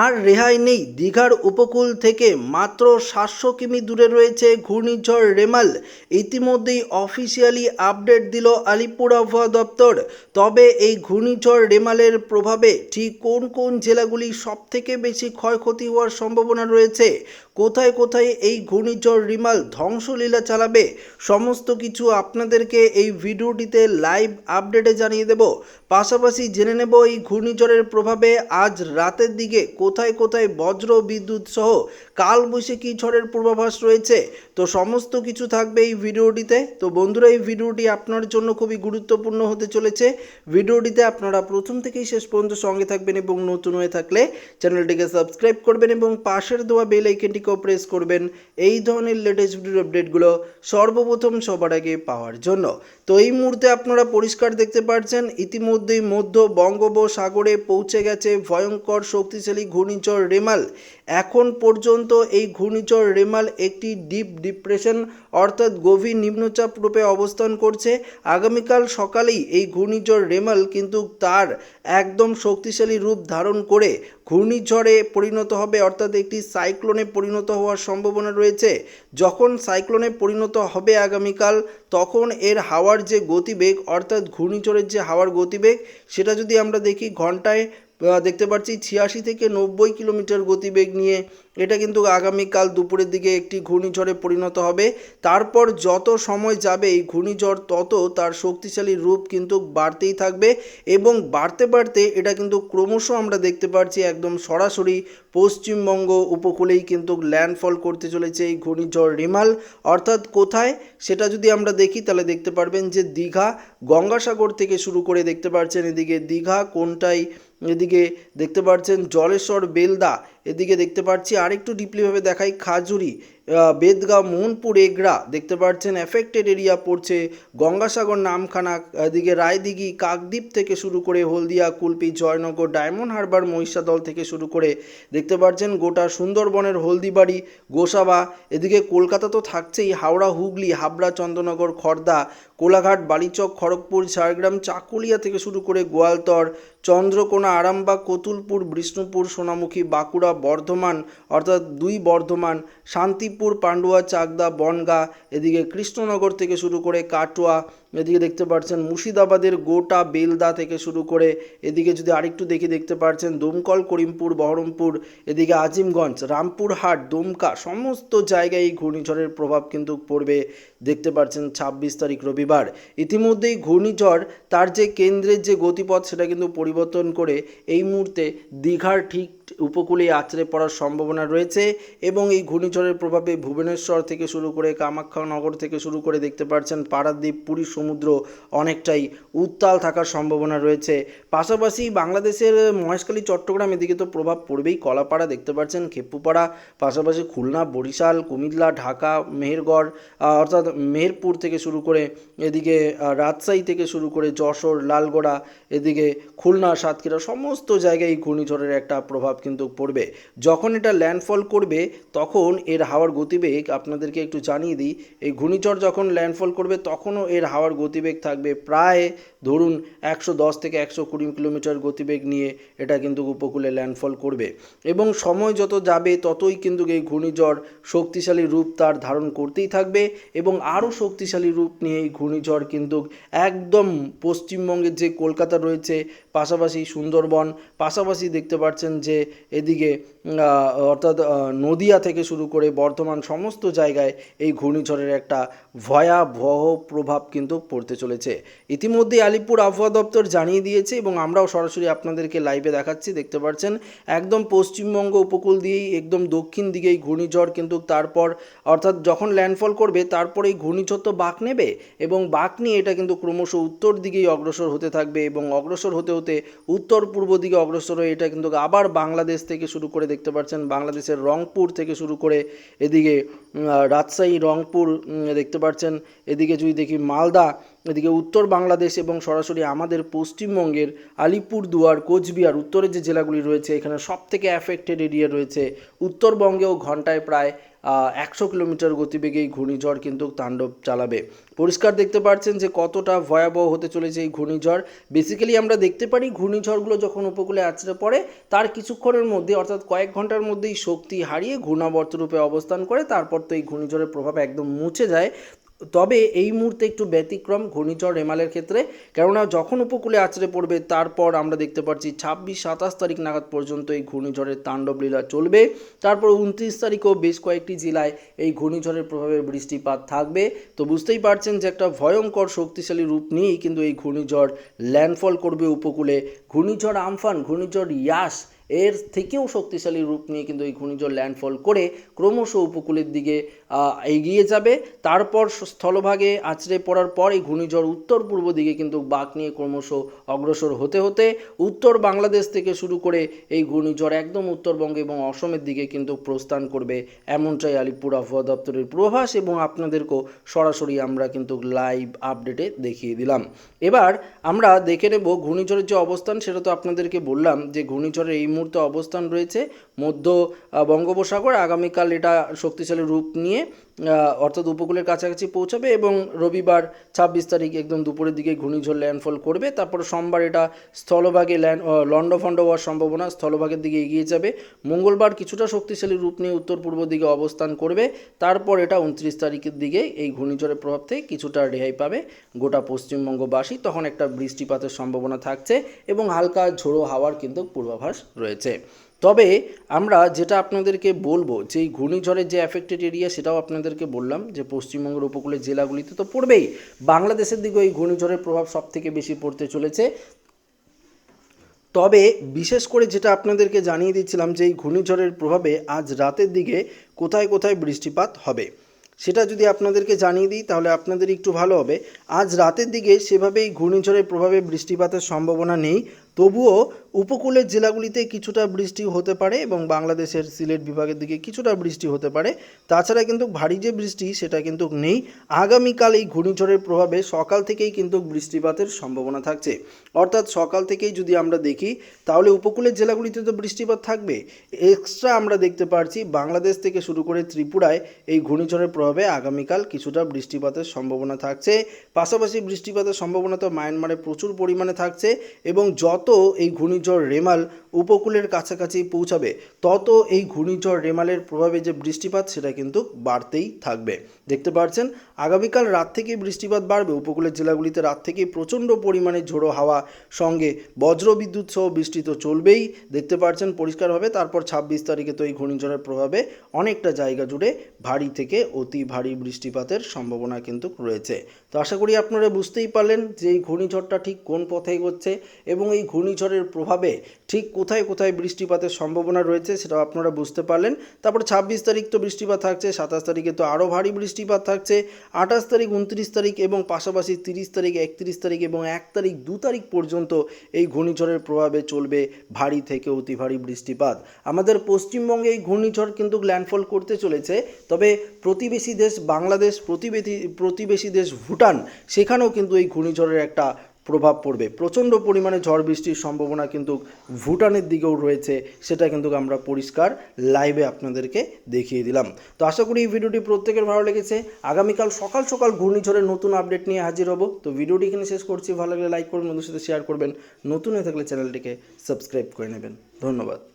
আর রেহাই নেই। দীঘার উপকূল থেকে মাত্র সাতশো কিমি দূরে রয়েছে ঘূর্ণিঝড় রেমাল। ইতিমধ্যেই অফিসিয়ালি আপডেট দিল আলিপুর আবহাওয়া দপ্তর। তবে এই ঘূর্ণিঝড় রেমালের প্রভাবে ঠিক কোন কোন জেলাগুলি সবথেকে বেশি ক্ষয়ক্ষতি হওয়ার সম্ভাবনা রয়েছে? কোথায় কোথায় এই ঘূর্ণিঝড় রিমাল ধ্বংসলীলা চালাবে? সমস্ত কিছু আপনাদেরকে এই ভিডিওটিতে লাইভ আপডেটে জানিয়ে দেব। পাশাপাশি জেনে নেব এই ঘূর্ণিঝড়ের প্রভাবে আজ রাতের দিকে কোথায় কোথায় বজ্র বিদ্যুৎ সহ কালবৈশাখী ঝড়ের পূর্বাভাস রয়েছে। তো সমস্ত কিছু থাকবে এই ভিডিওটিতে। তো বন্ধুরা, এই ভিডিওটি আপনার জন্য খুবই গুরুত্বপূর্ণ হতে চলেছে। ভিডিওটিতে আপনারা প্রথম থেকেই শেষ পর্যন্ত সঙ্গে থাকবেন এবং নতুন হয়ে থাকলে চ্যানেলটিকে সাবস্ক্রাইব করবেন এবং পাশের দেওয়া বেল আইকনটিকেও প্রেস করবেন এই ধরনের লেটেস্ট ভিডিওর আপডেটগুলো সর্বপ্রথম সবার আগে পাওয়ার জন্য। তো এই মুহূর্তে আপনারা পরিষ্কার দেখতে পাচ্ছেন ইতিমধ্যেই মধ্য বঙ্গোপসাগরে পৌঁছে গেছে ভয়ঙ্কর শক্তিশালী ঘূর্ণিঝড় রেমাল। এখন পর্যন্ত এই ঘূর্ণিঝড় রেমাল একটি ডিপ ডিপ্রেশন অর্থাৎ গভীর নিম্নচাপ রূপে অবস্থান করছে। আগামীকাল সকালেই এই ঘূর্ণিঝড় রেমাল কিন্তু তার একদম শক্তিশালী রূপ ধারণ করে ঘূর্ণিঝড়ে পরিণত হবে, অর্থাৎ একটি সাইক্লোনে পরিণত হওয়ার সম্ভাবনা রয়েছে। যখন সাইক্লোনে পরিণত হবে আগামীকাল, তখন এর হাওয়ার যে গতিবেগ, অর্থাৎ ঘূর্ণিঝড়ের যে হাওয়ার গতিবেগ, সেটা যদি আমরা দেখি ঘন্টায় দেখতে পাচ্ছি ছিয়াশি থেকে নব্বই কিলোমিটার গতিবেগ নিয়ে। এটা কিন্তু আগামীকাল দুপুরের দিকে একটি ঘূর্ণিঝড়ে পরিণত হবে। তারপর যত সময় যাবে এই ঘূর্ণিঝড়, তত তার শক্তিশালী রূপ কিন্তু বাড়তেই থাকবে এবং বাড়তে বাড়তে এটা কিন্তু ক্রমশ আমরা দেখতে পাচ্ছি একদম সরাসরি পশ্চিমবঙ্গ উপকূলেই কিন্তু ল্যান্ডফল করতে চলেছে এই ঘূর্ণিঝড় রিমাল। অর্থাৎ কোথায়? সেটা যদি আমরা দেখি তাহলে দেখতে পারবেন যে দীঘা, গঙ্গাসাগর থেকে শুরু করে দেখতে পাচ্ছেন এদিকে দীঘা, কোনটাই এদিকে দেখতে পাচ্ছেন জলেশ্বর বেলদা, এদিকে দেখতে পাচ্ছি আরেকটু ডিপলিভাবে দেখাই খাজুরি বেদগাঁও মোহনপুর এগরা, দেখতে পাচ্ছেন এফেক্টেড এরিয়া পড়ছে গঙ্গাসাগর নামখানা, এদিকে রায়দিঘি কাকদ্বীপ থেকে শুরু করে হলদিয়া, কুলপি, জয়নগর, ডায়মন্ড হারবার, মহিষাদল থেকে শুরু করে দেখতে পাচ্ছেন গোটা সুন্দরবনের হলদিবাড়ি, গোসাবা, এদিকে কলকাতা তো থাকছেই, হাওড়া, হুগলি, হাবড়া, চন্দ্রনগর খড়দা কোলাঘাট, বালিচক, খড়গপুর, ঝাড়গ্রাম, চাকুলিয়া থেকে শুরু করে গোয়ালতর চন্দ্রকোনা, আরামবাগ, কতুলপুর, বিষ্ণুপুর, সোনামুখী, বাঁকুড়া, বর্ধমান, অর্থাৎ দুই বর্ধমান, শান্তিপুর, পান্ডুয়া, চাকদা, বনগা, এদিকে কৃষ্ণনগর থেকে শুরু করে কাটোয়া এদিকে দেখতে পাচ্ছেন মুর্শিদাবাদের গোটা বেলদা থেকে শুরু করে এদিকে যদি আরেকটু দেখি দেখতে পাচ্ছেন দমকল, করিমপুর, বহরমপুর, এদিকে আজিমগঞ্জ, রামপুরহাট, দুমকা সমস্ত জায়গায় এই ঘূর্ণিঝড়ের প্রভাব কিন্তু পড়বে। দেখতে পাচ্ছেন ছাব্বিশ তারিখ রবিবার। ইতিমধ্যেই ঘূর্ণিঝড় তার যে কেন্দ্রের যে গতিপথ সেটা কিন্তু পরিবর্তন করে এই মুহূর্তে দীঘার ঠিক উপকূলে আছড়ে পড়ার সম্ভাবনা রয়েছে এবং এই ঘূর্ণিঝড়ের প্রভাবে ভুবনেশ্বর থেকে শুরু করে কামাখ্যানগর থেকে শুরু করে দেখতে পাচ্ছেন পারাদ্বীপ, পুরী সমুদ্র অনেকটাই উত্তাল থাকার সম্ভাবনা রয়েছে। পাশাপাশি বাংলাদেশের মহেশখালী, চট্টগ্রাম এদিকে তো প্রভাব পড়বেই। কলাপাড়া দেখতে পাচ্ছেন খেপুপাড়া পাশাপাশি খুলনা, বরিশাল, কুমিল্লা, ঢাকা, মেহেরগড় অর্থাৎ মেহেরপুর থেকে শুরু করে এদিকে রাজশাহী থেকে শুরু করে যশোর, লালগড়া, এদিকে খুলনা, সাতক্ষীরা সমস্ত জায়গায় এই ঘূর্ণিঝড়ের একটা প্রভাব কিন্তু পড়বে। যখন এটা ল্যান্ডফল করবে, তখন এর হাওয়ার গতিবেগ আপনাদেরকে একটু জানিয়ে দিই। এই ঘূর্ণিঝড় যখন ল্যান্ডফল করবে, তখনও এর হাওয়ার গতিবেগ থাকবে। প্রায় ধরুন একশো দশ থেকে একশো কুড়ি কিলোমিটার গতিবেগ নিয়ে এটা কিন্তু উপকূলে ল্যান্ডফল করবে। এবং সময় যত যাবে, ততই কিন্তু এই ঘূর্ণিঝড় শক্তিশালী রূপ তার ধারণ করতেই থাকবে এবং আরও শক্তিশালী রূপ নিয়ে এই ঘূর্ণিঝড় কিন্তু একদম পশ্চিমবঙ্গের যে কলকাতা রয়েছে, পাশাপাশি সুন্দরবন, পাশাপাশি দেখতে পাচ্ছেন যে এদিকে অর্থাৎ নদিয়া থেকে শুরু করে বর্ধমান সমস্ত জায়গায় এই ঘূর্ণিঝড়ের একটা ভয়াবহ প্রভাব কিন্তু পড়তে চলেছে। ইতিমধ্যেই আলিপুর আবহাওয়া দপ্তর জানিয়ে দিয়েছে এবং আমরাও সরাসরি আপনাদেরকে লাইভে দেখাচ্ছি। দেখতে পাচ্ছেন, একদম পশ্চিমবঙ্গ উপকূল দিয়েই, একদম দক্ষিণ দিকেই ঘূর্ণিঝড় কিন্তু তারপর, অর্থাৎ যখন ল্যান্ডফল করবে, তারপরে এই ঘূর্ণিঝড় তো বাঁক নেবে এবং বাঁক নিয়ে এটা কিন্তু ক্রমশ উত্তর দিকেই অগ্রসর হতে থাকবে এবং অগ্রসর হতে হতে উত্তর পূর্ব দিকে অগ্রসর হয়ে এটা কিন্তু আবার বাংলাদেশ থেকে শুরু করে, দেখতে পাচ্ছেন, বাংলাদেশের রংপুর থেকে শুরু করে এদিকে রাজশাহী, রংপুর দেখতে পাচ্ছেন, এদিকে যদি দেখি মালদা এদিকে উত্তর বাংলাদেশ এবং সরাসরি আমাদের পশ্চিমবঙ্গের আলিপুরদুয়ার, কোচবিহার, উত্তরের যে জেলাগুলি রয়েছে, এখানে সব থেকে অ্যাফেক্টেড এরিয়া রয়েছে। উত্তরবঙ্গেও ঘন্টায় প্রায় একশো কিলোমিটার গতিবেগে এই ঘূর্ণিঝড় কিন্তু তাণ্ডব চালাবে। পরিষ্কার দেখতে পাচ্ছেন যে কতটা ভয়াবহ হতে চলেছে এই ঘূর্ণিঝড়। বেসিক্যালি আমরা দেখতে পারি ঘূর্ণিঝড়গুলো যখন উপকূলে আছড়ে পড়ে, তার কিছুক্ষণের মধ্যে, অর্থাৎ কয়েক ঘণ্টার মধ্যেই শক্তি হারিয়ে ঘূর্ণাবর্ত রূপে অবস্থান করে, তারপর তো এই ঘূর্ণিঝড়ের প্রভাব একদম মুছে যায়। তবে এই মুহূর্তে একটু ব্যতিক্রম, ঘূর্ণিঝড়, রেমালের ক্ষেত্রে। কেননা যখন উপকূলে আছড়ে পড়বে, তারপর আমরা দেখতে পাচ্ছি ছাব্বিশ, সাতাশ তারিখ নাগাদ পর্যন্ত এই ঘূর্ণিঝড়ের তাণ্ডব লীলা চলবে। তারপর উনত্রিশ তারিখও বেশ কয়েকটি জেলায় এই ঘূর্ণিঝড়ের প্রভাবে বৃষ্টিপাত থাকবে। তো বুঝতেই পারছেন যে একটা ভয়ঙ্কর, শক্তিশালী রূপ নিয়েই কিন্তু এই ঘূর্ণিঝড় ল্যান্ডফল করবে উপকূলে। ঘূর্ণিঝড় আমফান, ঘূর্ণিঝড় ইয়াস এর থেকেও শক্তিশালী রূপ নিয়ে কিন্তু এই ঘূর্ণিঝড় ল্যান্ডফল করে ক্রমশ উপকূলের দিকে এগিয়ে যাবে। তারপর স্থলভাগে আছড়ে পড়ার পর এই ঘূর্ণিঝড় উত্তর পূর্ব দিকে কিন্তু বাঁক নিয়ে ক্রমশ অগ্রসর হতে হতে উত্তর বাংলাদেশ থেকে শুরু করে এই ঘূর্ণিঝড় একদম উত্তরবঙ্গ এবং অসমের দিকে কিন্তু প্রস্থান করবে এমনটাই আলিপুর আবহাওয়া দপ্তরের পূর্বাভাস এবং আপনাদেরকেও সরাসরি আমরা কিন্তু লাইভ আপডেটে দেখিয়ে দিলাম। এবার আমরা দেখে নেব ঘূর্ণিঝড়ের যে অবস্থান সেটা তো আপনাদেরকে বললাম যে ঘূর্ণিঝড়ের এই মুহূর্তে অবস্থান রয়েছে মধ্য বঙ্গোপসাগর। আগামীকাল এটা শক্তিশালী রূপ নিয়ে অর্থাৎ উপকূলের কাছাকাছি পৌঁছাবে এবং রবিবার ছাব্বিশ তারিখ একদম দুপুরের দিকে ঘূর্ণিঝড় ল্যান্ডফল করবে। তারপর সোমবার এটা স্থলভাগে ল্যান্ড লন্ডভন্ড হওয়ার সম্ভাবনা স্থলভাগের দিকে এগিয়ে যাবে। মঙ্গলবার কিছুটা শক্তিশালী রূপ নিয়ে উত্তর পূর্ব দিকে অবস্থান করবে। তারপর এটা উনত্রিশ তারিখের দিকে এই ঘূর্ণিঝড়ের প্রভাব থেকে কিছুটা রেহাই পাবে গোটা পশ্চিমবঙ্গবাসী। তখন একটা বৃষ্টিপাতের সম্ভাবনা থাকছে এবং হালকা ঝোড়ো হাওয়ার কিন্তু পূর্বাভাস রয়েছে। তবে আমরা যেটা আপনাদেরকে বলব যে এই ঘূর্ণিঝড়ের যে অ্যাফেক্টেড এরিয়া সেটাও আপনাদেরকে বললাম যে পশ্চিমবঙ্গের উপকূলের জেলাগুলিতে তো পড়বেই। বাংলাদেশের দিকেও এই ঘূর্ণিঝড়ের প্রভাব সব থেকে বেশি পড়তে চলেছে। তবে বিশেষ করে যেটা আপনাদেরকে জানিয়ে দিচ্ছিলাম যে এই ঘূর্ণিঝড়ের প্রভাবে আজ রাতের দিকে কোথায় কোথায় বৃষ্টিপাত হবে, সেটা যদি আপনাদেরকে জানিয়ে দিই তাহলে আপনাদের একটু ভালো হবে। আজ রাতের দিকে সেভাবেই ঘূর্ণিঝড়ের প্রভাবে বৃষ্টিপাতের সম্ভাবনা নেই। তবুও উপকূলের জেলাগুলিতে কিছুটা বৃষ্টি হতে পারে এবং বাংলাদেশের সিলেট বিভাগের দিকে কিছুটা বৃষ্টি হতে পারে। তাছাড়া কিন্তু ভারী যে বৃষ্টি, সেটা কিন্তু নেই। আগামীকাল এই ঘূর্ণিঝড়ের প্রভাবে সকাল থেকেই কিন্তু বৃষ্টিপাতের সম্ভাবনা থাকছে। অর্থাৎ সকাল থেকেই যদি আমরা দেখি, তাহলে উপকূলের জেলাগুলিতে তো বৃষ্টিপাত থাকবে। এক্সট্রা আমরা দেখতে পারছি বাংলাদেশ থেকে শুরু করে ত্রিপুরায় এই ঘূর্ণিঝড়ের প্রভাবে আগামীকাল কিছুটা বৃষ্টিপাতের সম্ভাবনা থাকছে। পাশাপাশি বৃষ্টিপাতের সম্ভাবনা তো মায়ানমারে প্রচুর পরিমাণে থাকছে এবং যত এই ঘূর্ণিঝড় রেমাল উপকূলের কাছাকাছি পৌঁছাবে, তত এই ঘূর্ণিঝড় রেমালের প্রভাবে যে বৃষ্টিপাত, সেটা কিন্তু বাড়তেই থাকবে। দেখতে পাচ্ছেন আগামীকাল রাত থেকেই বৃষ্টিপাত বাড়বে। উপকূলের জেলাগুলিতে রাত থেকেই প্রচণ্ড পরিমাণে ঝোড়ো হাওয়া, সঙ্গে বজ্র বিদ্যুৎ সহ বৃষ্টি তো চলবেই। দেখতে পাচ্ছেন পরিষ্কারভাবে তারপর ছাব্বিশ তারিখে তো এই ঘূর্ণিঝড়ের প্রভাবে অনেকটা জায়গা জুড়ে ভারী থেকে অতি ভারী বৃষ্টিপাতের সম্ভাবনা কিন্তু রয়েছে। তো আশা করি আপনারা বুঝতেই পারলেন যে এই ঘূর্ণিঝড়টা ঠিক কোন পথে এগোচ্ছে এবং এই ঘূর্ণিঝড়ের প্রভাবে ঠিক কোথায় কোথায় বৃষ্টিপাতের সম্ভাবনা রয়েছে সেটাও আপনারা বুঝতে পারলেন। তারপর ছাব্বিশ তারিখ তো বৃষ্টিপাত থাকছে, সাতাশ তারিখে তো আরও ভারী বৃষ্টিপাত থাকছে আঠাশ তারিখ, উনত্রিশ তারিখ এবং পাশাপাশি তিরিশ তারিখ, একত্রিশ তারিখ এবং এক তারিখ, দু তারিখ পর্যন্ত এই ঘূর্ণিঝড়ের প্রভাবে চলবে ভারী থেকে অতি ভারী বৃষ্টিপাত। আমাদের পশ্চিমবঙ্গে এই ঘূর্ণিঝড় কিন্তু ল্যান্ডফল করতে চলেছে, তবে প্রতিবেশী দেশ বাংলাদেশ, প্রতিবেশী প্রতিবেশী দেশ ভুটান, সেখানেও কিন্তু এই ঘূর্ণিঝড়ের একটা প্রভাব পড়বে। প্রচণ্ড পরিমাণে ঝড় বৃষ্টির সম্ভাবনা কিন্তু ভুটানের দিকেও রয়েছে, সেটা কিন্তু আমরা পরিষ্কার লাইভে আপনাদেরকে দেখিয়ে দিলাম। তো আশা করি এই ভিডিওটি প্রত্যেকের ভালো লেগেছে। আগামীকাল সকাল সকাল ঘূর্ণিঝড়ের নতুন আপডেট নিয়ে হাজির হব। তো ভিডিওটি এখানে শেষ করছি। ভালো লাগলে লাইক করবেন বন্ধুর সাথে শেয়ার করবেন। নতুন হয়ে থাকলে চ্যানেলটিকে সাবস্ক্রাইব করে নেবেন। ধন্যবাদ।